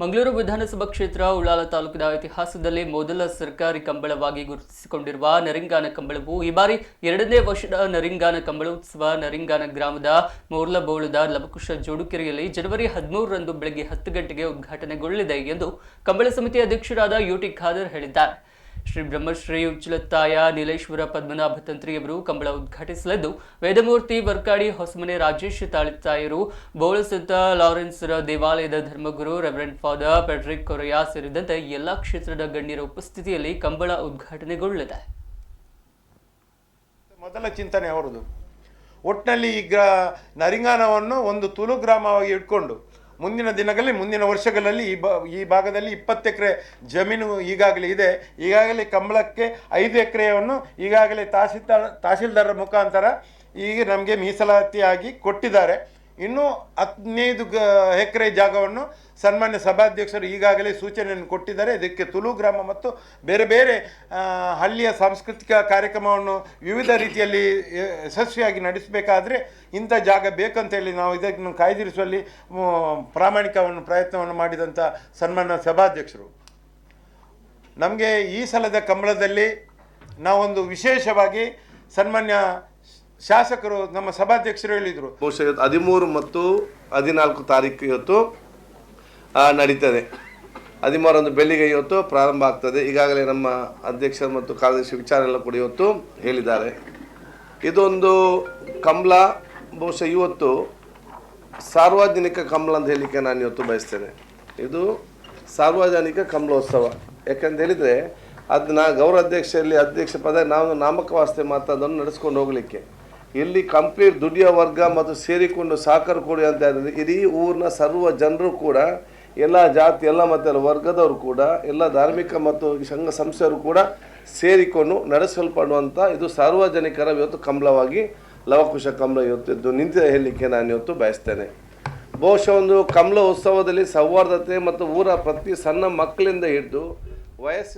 ಮಂಗಳೂರು ವಿಧಾನಸಭಾ ಕ್ಷೇತ್ರ, ಉಳ್ಳಾಲ ತಾಲೂಕಿನ ಇತಿಹಾಸದಲ್ಲಿ ಮೊದಲ ಸರ್ಕಾರಿ ಕಂಬಳವಾಗಿ ಗುರುತಿಸಿಕೊಂಡಿರುವ ನರಿಂಗಾನ ಕಂಬಳವು ಈ ಬಾರಿ ಎರಡನೇ ವರ್ಷದ ನರಿಂಗಾನ ಕಂಬಳ ಉತ್ಸವ ನರಿಂಗಾನ ಗ್ರಾಮದ ಮೋರ್ಲಬೋಳದ ಲವಕುಶ ಜೋಡುಕೆರೆಯಲ್ಲಿ ಜನವರಿ ಹದಿಮೂರರಂದು ಬೆಳಗ್ಗೆ ಹತ್ತು ಗಂಟೆಗೆ ಉದ್ಘಾಟನೆಗೊಳ್ಳಲಿದೆ ಎಂದು ಕಂಬಳ ಸಮಿತಿ ಅಧ್ಯಕ್ಷರಾದ ಯುಟಿ ಖಾದರ್ ಹೇಳಿದ್ದಾರೆ. ಶ್ರೀ ಬ್ರಹ್ಮಶ್ರೀ ಉಚ್ಚಲತ್ತಾಯ ನೀಲೇಶ್ವರ ಪದ್ಮನಾಭ ತಂತ್ರಿಯವರು ಕಂಬಳ ಉದ್ಘಾಟಿಸಲಿದ್ದು, ವೇದಮೂರ್ತಿ ವರ್ಕಾಡಿ ಹೊಸಮನೆ ರಾಜೇಶ್ ತಾಳಿತ್ತಾಯರು ಬೋಳಸಂತ ಲಾರೆನ್ಸ್ರ ದೇವಾಲಯದ ಧರ್ಮಗುರು, ರೆವರೆಂಡ್ ಫಾದರ್ ಪೆಡ್ರಿಕ್ ಕೊರೆಯಾ ಸೇರಿದಂತೆ ಎಲ್ಲಾ ಕ್ಷೇತ್ರದ ಗಣ್ಯರ ಉಪಸ್ಥಿತಿಯಲ್ಲಿ ಕಂಬಳ ಉದ್ಘಾಟನೆಗೊಳ್ಳಲಿದೆ. ಮೊದಲ ಚಿಂತನೆ ಅವರದು ಒಟ್ಟಿನಲ್ಲಿ ಈ ಗ್ರ ನರಿಂಗಾನವನ್ನು ಒಂದು ತುಲು ಗ್ರಾಮವಾಗಿ ಇಟ್ಕೊಂಡು ಮುಂದಿನ ದಿನಗಳಲ್ಲಿ, ಮುಂದಿನ ವರ್ಷಗಳಲ್ಲಿ ಈ ಈ ಭಾಗದಲ್ಲಿ ಇಪ್ಪತ್ತು ಎಕರೆ ಜಮೀನು ಈಗಾಗಲೇ ಇದೆ. ಈಗಾಗಲೇ ಕಂಬಳಕ್ಕೆ ಐದು ಎಕರೆಯನ್ನು ಈಗಾಗಲೇ ತಹಸೀಲ್ದಾರ್, ತಹಸೀಲ್ದಾರರ ಮುಖಾಂತರ ಈಗ ನಮಗೆ ಮೀಸಲಾತಿಯಾಗಿ ಕೊಟ್ಟಿದ್ದಾರೆ. ಇನ್ನೂ ಹದಿನೈದು ಎಕರೆ ಜಾಗವನ್ನು ಸನ್ಮಾನ್ಯ ಸಭಾಧ್ಯಕ್ಷರು ಈಗಾಗಲೇ ಸೂಚನೆಯನ್ನು ಕೊಟ್ಟಿದ್ದಾರೆ. ಇದಕ್ಕೆ ತುಳು ಗ್ರಾಮ ಮತ್ತು ಬೇರೆ ಬೇರೆ ಹಳ್ಳಿಯ ಸಾಂಸ್ಕೃತಿಕ ಕಾರ್ಯಕ್ರಮವನ್ನು ವಿವಿಧ ರೀತಿಯಲ್ಲಿ ಯಶಸ್ವಿಯಾಗಿ ನಡೆಸಬೇಕಾದ್ರೆ ಇಂಥ ಜಾಗ ಬೇಕಂತೇಳಿ ನಾವು ಇದನ್ನು ಕಾಯ್ದಿರಿಸುವಲ್ಲಿ ಪ್ರಾಮಾಣಿಕವನ್ನು, ಪ್ರಯತ್ನವನ್ನು ಮಾಡಿದಂಥ ಸನ್ಮಾನ್ಯ ಸಭಾಧ್ಯಕ್ಷರು. ನಮಗೆ ಈ ಸಲದ ಕಂಬಳದಲ್ಲಿ ನಾವೊಂದು ವಿಶೇಷವಾಗಿ ಸನ್ಮಾನ್ಯ ಶಾಸಕರು, ನಮ್ಮ ಸಭಾಧ್ಯಕ್ಷರು ಹೇಳಿದರು. ಬಹುಶಃ ಇವತ್ತು ಹದಿಮೂರು ಮತ್ತು ಹದಿನಾಲ್ಕು ತಾರೀಕು ಇವತ್ತು ನಡೀತದೆ. ಹದಿಮೂರೊಂದು ಬೆಳಿಗ್ಗೆ ಇವತ್ತು ಪ್ರಾರಂಭ ಆಗ್ತದೆ. ಈಗಾಗಲೇ ನಮ್ಮ ಅಧ್ಯಕ್ಷರು ಮತ್ತು ಕಾರ್ಯದರ್ಶಿ ವಿಚಾರ ಎಲ್ಲ ಕೂಡ ಇವತ್ತು ಹೇಳಿದ್ದಾರೆ. ಇದೊಂದು ಕಂಬಳ, ಬಹುಶಃ ಇವತ್ತು ಸಾರ್ವಜನಿಕ ಕಮಲ ಅಂತ ಹೇಳಲಿಕ್ಕೆ ನಾನು ಇವತ್ತು ಬಯಸ್ತೇನೆ. ಇದು ಸಾರ್ವಜನಿಕ ಕಂಬಳೋತ್ಸವ. ಯಾಕಂತ ಹೇಳಿದರೆ ಅದನ್ನ ಗೌರವ ಅಧ್ಯಕ್ಷರಲ್ಲಿ ಅಧ್ಯಕ್ಷ ಪದ, ನಾವು ನಾಮಕವಾಸ್ತೆ ಮಾತ್ರ ಅದನ್ನು ನಡೆಸ್ಕೊಂಡು ಹೋಗಲಿಕ್ಕೆ. ಇಲ್ಲಿ ಕಂಪ್ಲೀಟ್ ದುಡಿಯ ವರ್ಗ ಮತ್ತು ಸೇರಿಕೊಂಡು ಸಾಕರ್ ಕೊಡಿ ಅಂತ ಹೇಳಿದ್ರೆ ಇಡೀ ಊರಿನ ಸರ್ವ ಜನರು ಕೂಡ, ಎಲ್ಲ ಜಾತಿ, ಎಲ್ಲ ಮತ್ತೆ ವರ್ಗದವರು ಕೂಡ, ಎಲ್ಲ ಧಾರ್ಮಿಕ ಮತ್ತು ಸಂಘ ಸಂಸ್ಥೆಯವರು ಕೂಡ ಸೇರಿಕೊಂಡು ನಡೆಸಲ್ಪಡುವಂಥ ಇದು ಸಾರ್ವಜನಿಕರ ಇವತ್ತು ಕಂಬಳವಾಗಿ, ಲವಕುಶ ಕಂಬಳ ಇವತ್ತು ಇದು ನಿಂತಿದೆ ಹೇಳಲಿಕ್ಕೆ ನಾನು ಇವತ್ತು ಬಯಸ್ತೇನೆ. ಬಹುಶಃ ಒಂದು ಕಮಲ ಉತ್ಸವದಲ್ಲಿ ಸೌಹಾರ್ದತೆ ಮತ್ತು ಊರ ಪ್ರತಿ ಸಣ್ಣ ಮಕ್ಕಳಿಂದ ಹಿಡಿದು ವಯಸ್ಸು